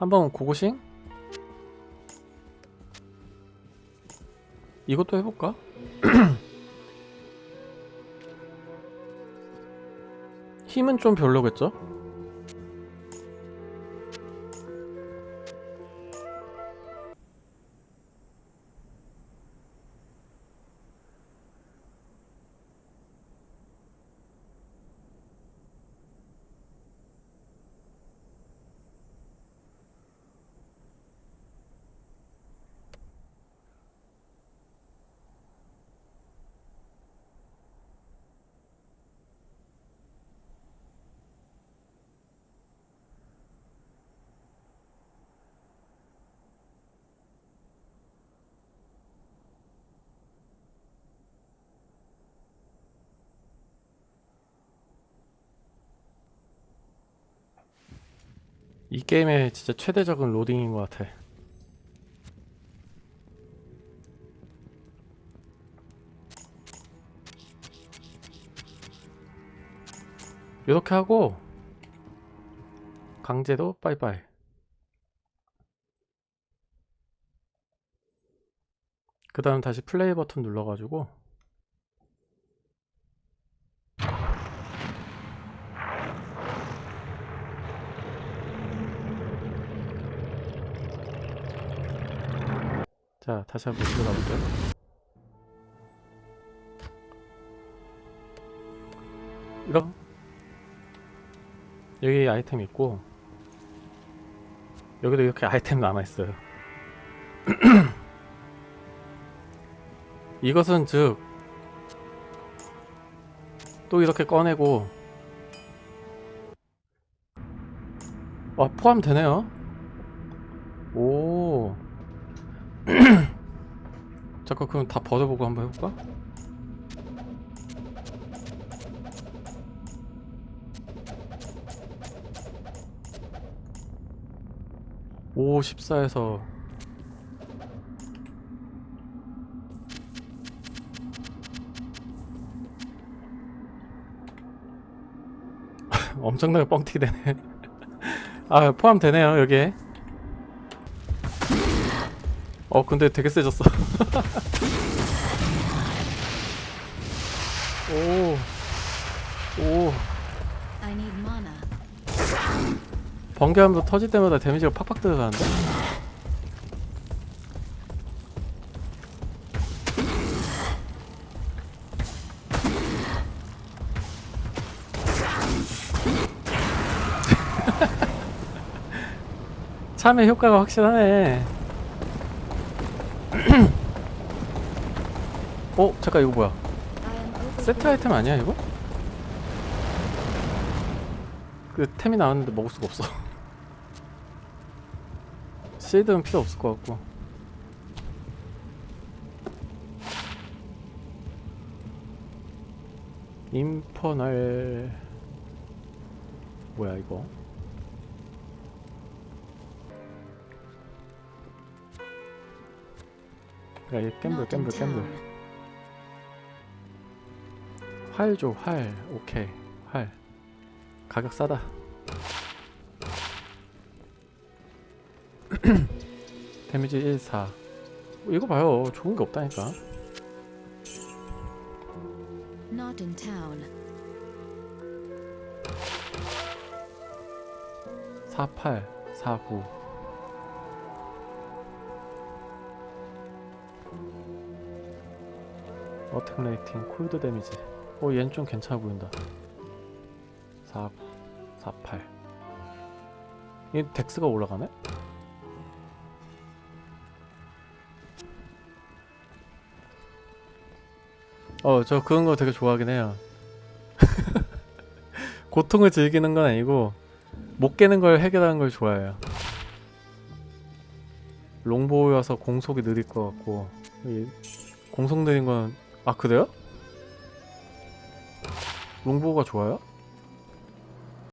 한번 고고싱? 이것도 해볼까? 힘은 좀 별로겠죠? 이 게임의 진짜 최대적은 로딩인 것 같아. 이렇게 하고 강제도 빠이빠이. 그 다음 다시 플레이 버튼 눌러가지고 자 다시 한번 볼게요. 이렇게 여기 아이템 있고 여기도 이렇게 아이템 남아 있어요. 이것은 즉 또 이렇게 꺼내고 아 포함되네요. 오 잠깐 그럼 다 벗어보고 한번 해볼까? 오 14에서. 엄청나게 뻥튀기 되네. 아 포함되네요 여기에 어 근데 되게 세졌어 오 오, I need mana. 번개하면서 터질 때마다 데미지가 팍팍 들어가는데? 참의 효과가 확실하네. 어, 잠깐 이거 뭐야? 세트 아이템 아니야 이거? 그 템이 나왔는데 먹을 수가 없어. 실드는 필요 없을 것 같고. 인퍼널 뭐야 이거? Not in 겜블 겜블 town. 활 줘, 활. 오케이. 활. 가격 싸다. 데미지 1, 4. 이거 봐요. 좋은 게 없다니까. Not in town. 4, 8, 4, 9. 어택 레이팅, 콜드 데미지. 어, 얘는 좀 괜찮아 보인다. 4, 4, 8. 얘 덱스가 올라가네? 어, 저 그런 거 되게 좋아하긴 해요. 고통을 즐기는 건 아니고, 못 깨는 걸 해결하는 걸 좋아해요. 롱보우여서 공속이 느릴 것 같고, 이 공속 느린 건, 아, 그래요? 롱보우가 좋아요?